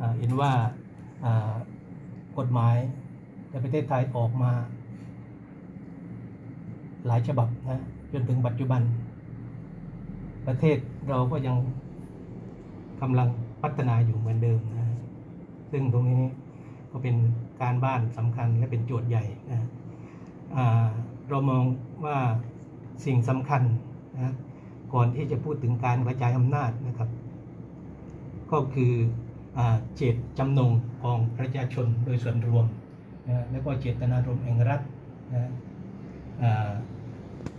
อ่าเห็นว่ากฎหมายในประเทศไทยออกมา หลายฉบับนะจนถึงปัจจุบัน ประเทศเราก็ยังกำลังพัฒนาอยู่เหมือนเดิมนะซึ่งตรงนี้ก็เป็นการบ้านสำคัญและเป็นโจทย์ใหญ่นะเรามองว่าสิ่งสำคัญนะก่อนที่จะพูดถึงการกระจายอำนาจนะครับ ก็คือ เจตจำนงของประชาชนโดยส่วนรวมนะแล้วก็เจตนารมณ์แห่งรัฐนะ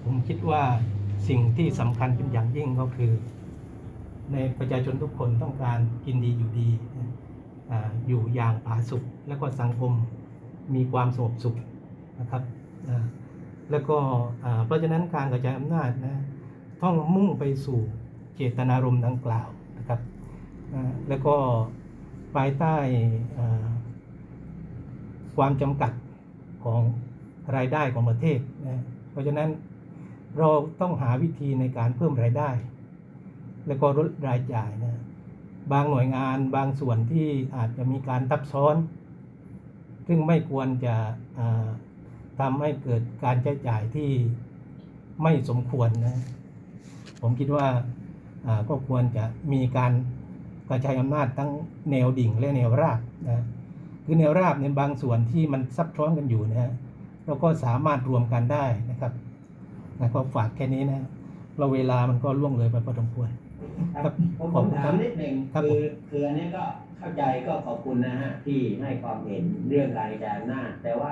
ผมคิดว่าสิ่งที่สำคัญเป็นอย่างยิ่งก็คือ ในประชาชนทุกคนต้องการกินดีอยู่ดีอยู่อย่างผาสุกแล้วก็สังคมมีความสงบสุขนะครับแล้วก็เพราะฉะนั้นการกระจายอำนาจนะต้องมุ่งไปสู่เจตนารมณ์ดังกล่าวนะครับแล้วก็ ภายใต้ความจำกัดของรายได้ของประเทศนะเพราะฉะนั้นเราต้องหาวิธีในการเพิ่มรายได้ แล้วก็ลดรายจ่ายนะบางหน่วยงานบางส่วนที่อาจจะมีการทับซ้อน ซึ่งไม่ควรจะทำให้เกิดการใช้จ่ายที่ไม่สมควรนะผมคิดว่าก็ควรจะมีการ กระจายอำนาจทั้งแนวดิ่งและแนวราบนะคือแนวราบในยบางส่วนที่มันซับซ้อนกันอยู่นะฮะเราก็สามารถรวมกันได้นะครับนะก็ฝากแค่นี้นะเราเวลามันก็ล่วงเลยไปพอสมควรครับผมขผอบมคุณครัถาบมนิดหนึ่งครับคือผมคืออันนี้ก็เข้าใจก็ขอบคุณนะฮะที่ให้ความเห็นเรื่องการกระจายอำนาจแต่ว่า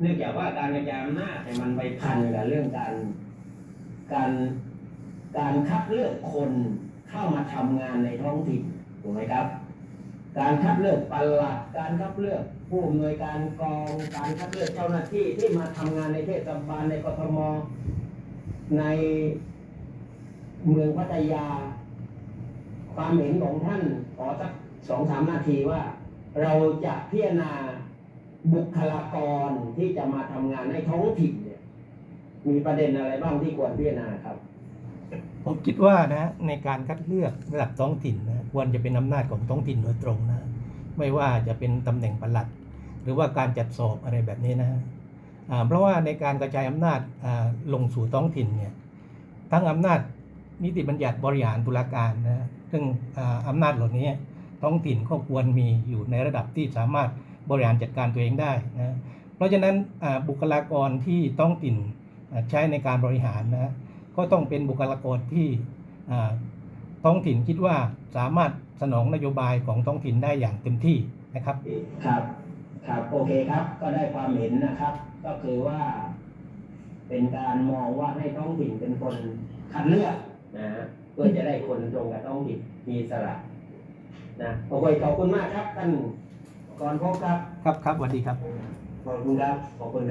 เนื่องจากว่าการกระจายอำนาจเนี่ยมันไปพันกับเรื่องการการการคัดเลือกคน เข้ามาทำงานในท้องถิ่นถูกไหมครับ การคัดเลือกปลัดการคัดเลือกผู้อำนวยการกอง การคัดเลือกเจ้าหน้าที่ที่มาทำงานในเทศบาลในกทมในเมืองพัทยา ความเห็นของท่านขอสักสองสามนาทีว่า เราจะพิจารณาบุคลากรที่จะมาทำงานในท้องถิ่นเนี่ยมีประเด็นอะไรบ้างที่ควรพิจารณาครับ ผมคิดว่านะในการคัดเลือกระดับท้องถิ่นนะควรจะเป็นอำนาจของท้องถิ่นโดยตรงนะ ไม่ว่าจะเป็นตำแหน่งปลัด หรือว่าการจัดสอบอะไรแบบนี้นะเพราะว่าในการกระจายอำนาจลงสู่ท้องถิ่นเนี่ยทั้งอำนาจนิติบัญญัติบริหารตุลาการนะซึ่งอำนาจเหล่านี้ท้องถิ่นก็ควรมีอยู่ในระดับที่สามารถบริหารจัดการตัวเองได้นะเพราะฉะนั้นบุคลากรที่ท้องถิ่นใช้ในการบริหารนะ ก็ต้องเป็นบุคลากรที่อ่าท้องถิ่นคิดว่าสามารถสนองนโยบายของท้องถิ่นได้อย่างเต็มที่นะครับ ครับ ครับโอเคครับ ก็ได้ความเห็นนะครับ ก็คือว่า เป็นการมองว่าให้ท้องถิ่นเป็นคนคัดเลือกนะฮะเพื่อจะได้คนตรงกับท้องถิ่นมีอิสระนะโอเคขอบคุณมากครับท่านก่อนพบครับ ครับครับสวัสดีครับขอบคุณครับขอบคุณ